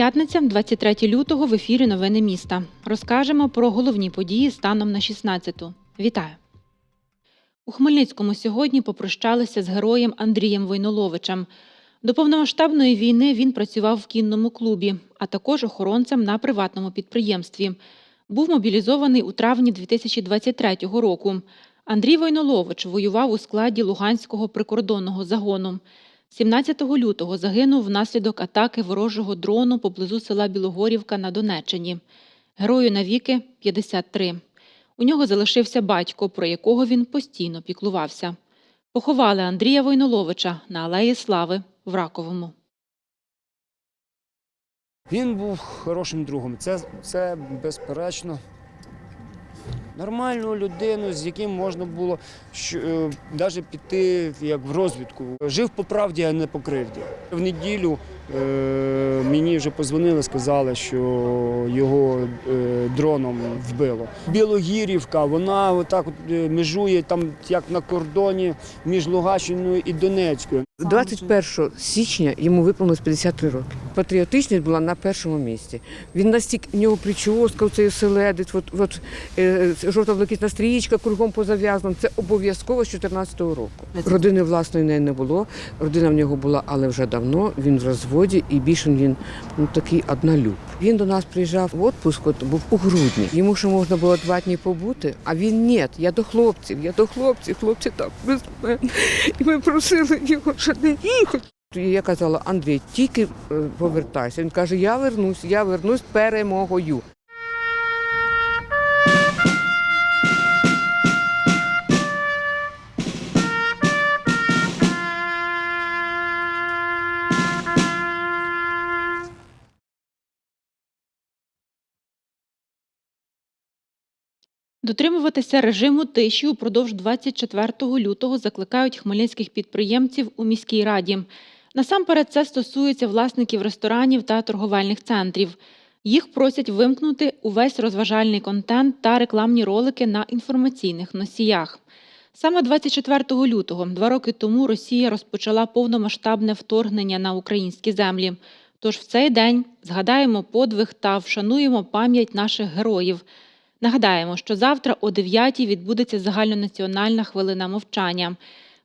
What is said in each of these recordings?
П'ятниця, 23 лютого, в ефірі Новини міста. Розкажемо про головні події станом на 16-ту. Вітаю! У Хмельницькому сьогодні попрощалися з героєм Андрієм Войноловичем. До повномасштабної війни він працював в кінному клубі, а також охоронцем на приватному підприємстві. Був мобілізований у травні 2023 року. Андрій Войнолович воював у складі Луганського прикордонного загону. 17 лютого загинув внаслідок атаки ворожого дрону поблизу села Білогорівка на Донеччині. Герою навіки 53. У нього залишився батько, про якого він постійно піклувався. Поховали Андрія Войноловича на Алеї Слави в Раковому. Він був хорошим другом. Це, це безперечно. Нормальну людину, з яким можна було навіть піти як в розвідку. Жив по правді, а не по кривді. В неділю е, мені вже позвонили, сказали, що його е, дроном вбило. Білогірівка, вона отак от е, межує там, як на кордоні між Луганщиною і Донецькою. 21 січня йому виповнилось 53 роки. Патріотичність була на першому місці. Він настільки в нього прическа, цей оселедець, от, от, е, жовто-блакитна стрічка кругом позав'язана. Це обов'язково з 14-го року. Родини власної неї не було. Родина в нього була, але вже давно. Він в розводі і більше він ну, такий однолюб. Він до нас приїжджав в відпуск, от, був у грудні. Йому ще можна було два дні побути, а він ні, я до хлопців, я до хлопців, хлопці так без мене. І ми просили його, не їхати. Я казала, Андрій, тільки е, повертайся. Він каже, я вернусь, я вернусь перемогою. Дотримуватися режиму тиші упродовж 24 лютого закликають хмельницьких підприємців у міській раді. Насамперед це стосується власників ресторанів та торговельних центрів. Їх просять вимкнути увесь розважальний контент та рекламні ролики на інформаційних носіях. Саме 24 лютого, два роки тому, Росія розпочала повномасштабне вторгнення на українські землі. Тож в цей день згадаємо подвиг та вшануємо пам'ять наших героїв. Нагадаємо, що завтра о 9 відбудеться загальнонаціональна хвилина мовчання.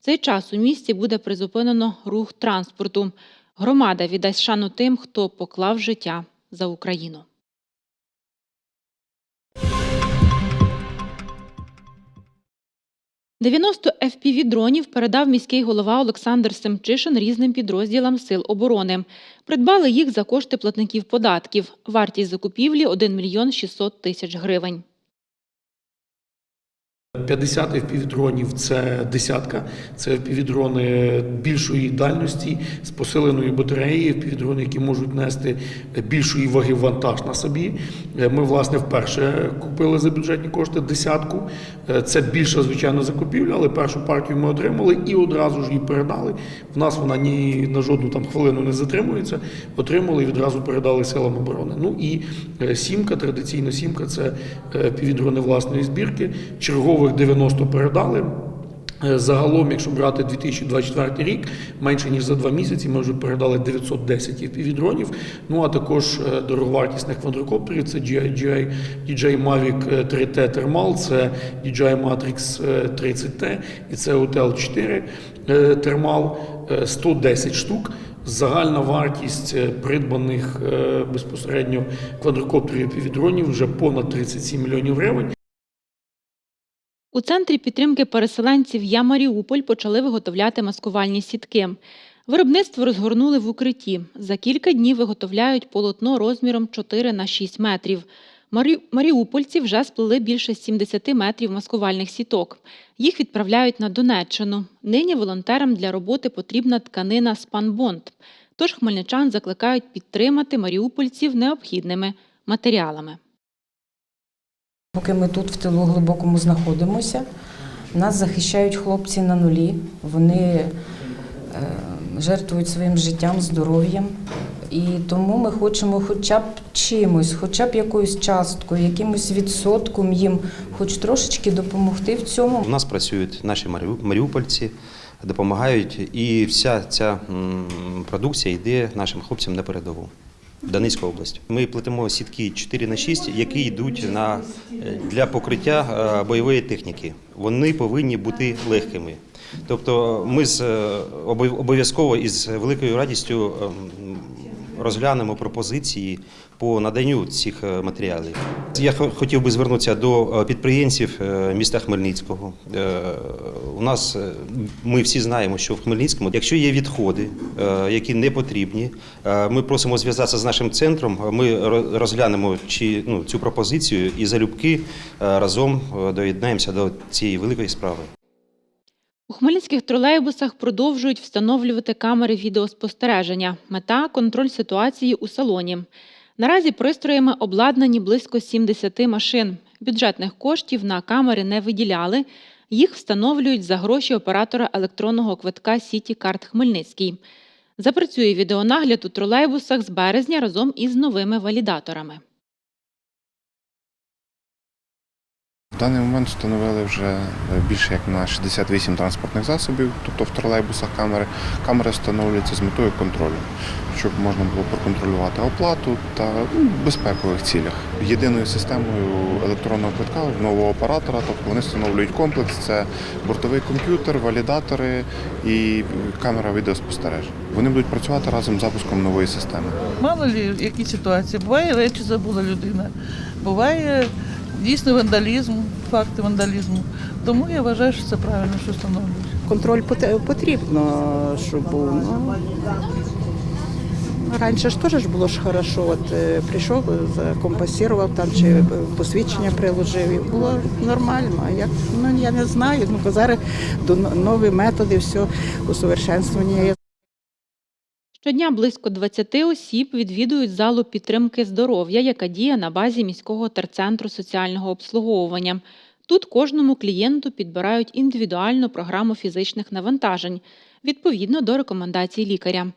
В цей час у місті буде призупинено рух транспорту. Громада віддасть шану тим, хто поклав життя за Україну. «90 FPV-дронів передав міський голова Олександр Семчишин різним підрозділам Сил оборони. Придбали їх за кошти платників податків. Вартість закупівлі – 1 мільйон 600 тисяч гривень. 50 FPV-дронів – це десятка. Це FPV-дрони більшої дальності з посиленою батареєю, FPV-дрони, які можуть нести більшої ваги вантаж на собі. Ми, власне, вперше купили за бюджетні кошти десятку. Це більша, звичайно, закупівля, але першу партію ми отримали і одразу ж її передали. В нас вона ні на жодну там хвилину не затримується. Отримали і відразу передали силам оборони. Ну і е, сімка, традиційно сімка це FPV-дрони власної збірки. Чергових 90 передали. Е, Загалом, якщо брати 2024 рік, менше ніж за два місяці, ми вже передали 910 FPV-дронів. Ну а також е, дороговартісних квадрокоптерів. Це DJI, DJI Mavic 3T Thermal, це DJI Matrix 30T і це Hotel 4 е, Thermal, е, 110 штук. Загальна вартість е, придбаних е, безпосередньо квадрокоптерів і FPV-дронів вже понад 37 мільйонів гривень. У центрі підтримки переселенців «Я Маріуполь» почали виготовляти маскувальні сітки. Виробництво розгорнули в укритті. За кілька днів виготовляють полотно розміром 4 на 6 метрів. Марі... Маріупольці вже сплели більше 70 метрів маскувальних сіток. Їх відправляють на Донеччину. Нині волонтерам для роботи потрібна тканина «Спанбонд». Тож хмельничан закликають підтримати маріупольців необхідними матеріалами. Поки ми тут в тилу глибокому знаходимося, нас захищають хлопці на нулі. Вони е, жертвують своїм життям, здоров'ям. І тому ми хочемо хоча б чимось, хоча б якоюсь часткою, якимось відсотком їм, хоч трошечки допомогти в цьому. У нас працюють наші маріу- маріупольці, допомагають, і вся ця продукція йде нашим хлопцям на передову. В Донецьку область. Ми плетемо сітки 4 на 6, які йдуть на, е, для покриття е, бойової техніки. Вони повинні бути легкими. Тобто ми з е, обов- обов'язково із великою радістю ем, розглянемо пропозиції по наданню цих е, матеріалів. Я хотів би звернутися до е, підприємців е, міста Хмельницького. У нас ми всі знаємо, що в Хмельницькому, якщо є відходи, які не потрібні, ми просимо зв'язатися з нашим центром. Ми розглянемо чи ну, цю пропозицію і залюбки разом доєднаємося до цієї великої справи. У хмельницьких тролейбусах продовжують встановлювати камери відеоспостереження. Мета контроль ситуації у салоні. Наразі пристроями обладнані близько 70 машин. Бюджетних коштів на камери не виділяли. Їх встановлюють за гроші оператора електронного квитка Сіті Карт Хмельницький. Запрацює відеонагляд у тролейбусах з березня разом із новими валідаторами. Даний момент встановили вже е, більше як на 68 транспортних засобів, тобто в тролейбусах камери. Камери встановлюються з метою контролю, щоб можна було проконтролювати оплату та ну, безпекових цілях. Єдиною системою електронного квитка нового оператора, тобто вони встановлюють комплекс, це бортовий комп'ютер, валідатори і камера відеоспостереження. Вони будуть працювати разом з запуском нової системи. Мало лі які ситуації. Буває речі забула людина, буває дійсно вандалізм, факти вандалізму. Тому я вважаю, що це правильно, що встановлюють. Контроль потрібно, щоб був. Ну, раніше ж теж було ж хорошо. От е, прийшов, закомпасірував там чи е, посвідчення приложив. І було нормально. Як ну я не знаю. Ну зараз до нові методи, все усовершенствування. Щодня близько 20 осіб відвідують залу підтримки здоров'я, яка діє на базі міського терцентру соціального обслуговування. Тут кожному клієнту підбирають індивідуальну програму фізичних навантажень відповідно до рекомендацій лікаря.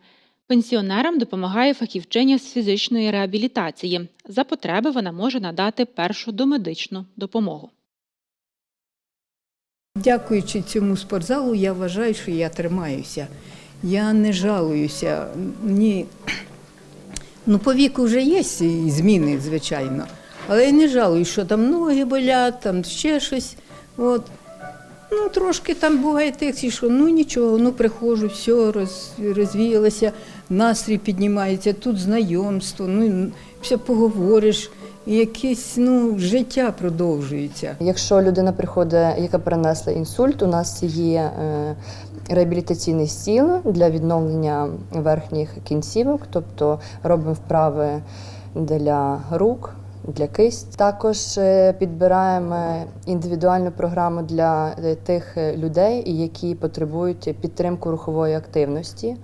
Пенсіонерам допомагає фахівчиня з фізичної реабілітації. За потреби вона може надати першу домедичну допомогу. Дякуючи цьому спортзалу, я вважаю, що я тримаюся. Я не жалуюся. Ні. Ну, по віку вже є зміни, звичайно. Але я не жалуюсь, що там ноги болять, там ще щось. От. Ну, трошки там буває тих, що ну нічого, ну приходжу, все, роз, розвіялося, настрій піднімається, тут знайомство, ну все поговориш, і якесь ну, життя продовжується. Якщо людина приходить, яка перенесла інсульт, у нас є е, реабілітаційний стіл для відновлення верхніх кінцівок, тобто робимо вправи для рук. Для кисть також е, підбираємо індивідуальну програму для е, тих е, людей, які потребують підтримку рухової активності.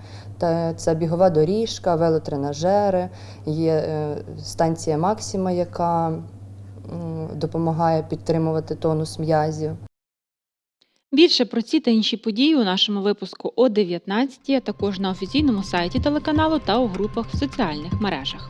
Це бігова доріжка, велотренажери, є станція Максима, яка допомагає підтримувати тонус м'язів. Більше про ці та інші події у нашому випуску о 19, а також на офіційному сайті телеканалу та у групах в соціальних мережах.